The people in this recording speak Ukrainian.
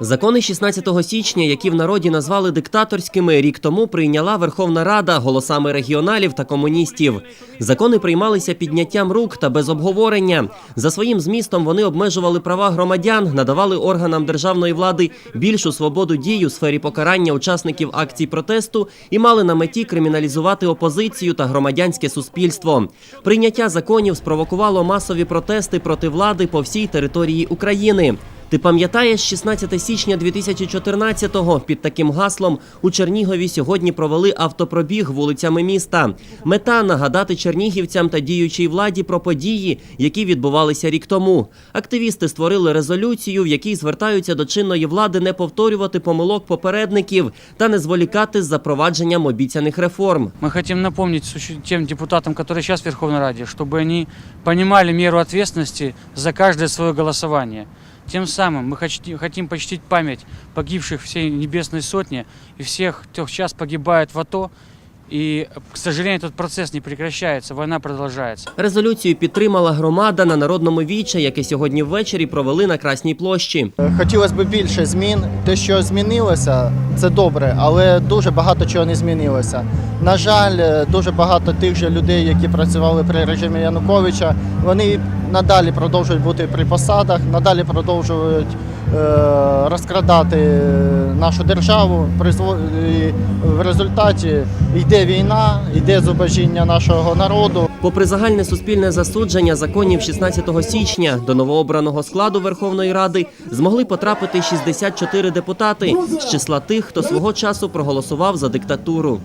Закони 16 січня, які в народі назвали диктаторськими, рік тому прийняла Верховна Рада голосами регіоналів та комуністів. Закони приймалися підняттям рук та без обговорення. За своїм змістом вони обмежували права громадян, надавали органам державної влади більшу свободу дій у сфері покарання учасників акцій протесту і мали на меті криміналізувати опозицію та громадянське суспільство. Прийняття законів спровокувало масові протести проти влади по всій території України. Ти пам'ятаєш 16 січня 2014-го? Під таким гаслом у Чернігові сьогодні провели автопробіг вулицями міста. Мета нагадати чернігівцям та діючій владі про події, які відбувалися рік тому. Активісти створили резолюцію, в якій звертаються до чинної влади не повторювати помилок попередників та не зволікати з запровадженням обіцяних реформ. Мы хотим напомнить суще- тем депутатам, которые сейчас в Верховной Раде, чтобы они понимали меру ответственности за каждое свое голосование. Тем самым мы хотим почтить память погибших всей Небесной Сотни и всех, кто сейчас погибает в АТО. И, к сожалению, этот процесс не прекращается, война продолжается. Резолюцію підтримала громада на народному віче, яке сьогодні ввечері провели на Красній площі. Хотілося б більше змін. Те, що змінилося, це добре, але дуже багато чого не змінилося. На жаль, е, дуже багато тих же людей, які працювали при режимі Януковича, вони надалі продовжують бути при посадах, надалі продовжують е, розкрадати нашу державу. І В результаті йде війна, йде зубожіння нашого народу. Попри загальне суспільне засудження законів 16 січня до новообраного складу Верховної Ради змогли потрапити 64 депутати з числа тих, хто свого часу проголосував за диктатуру.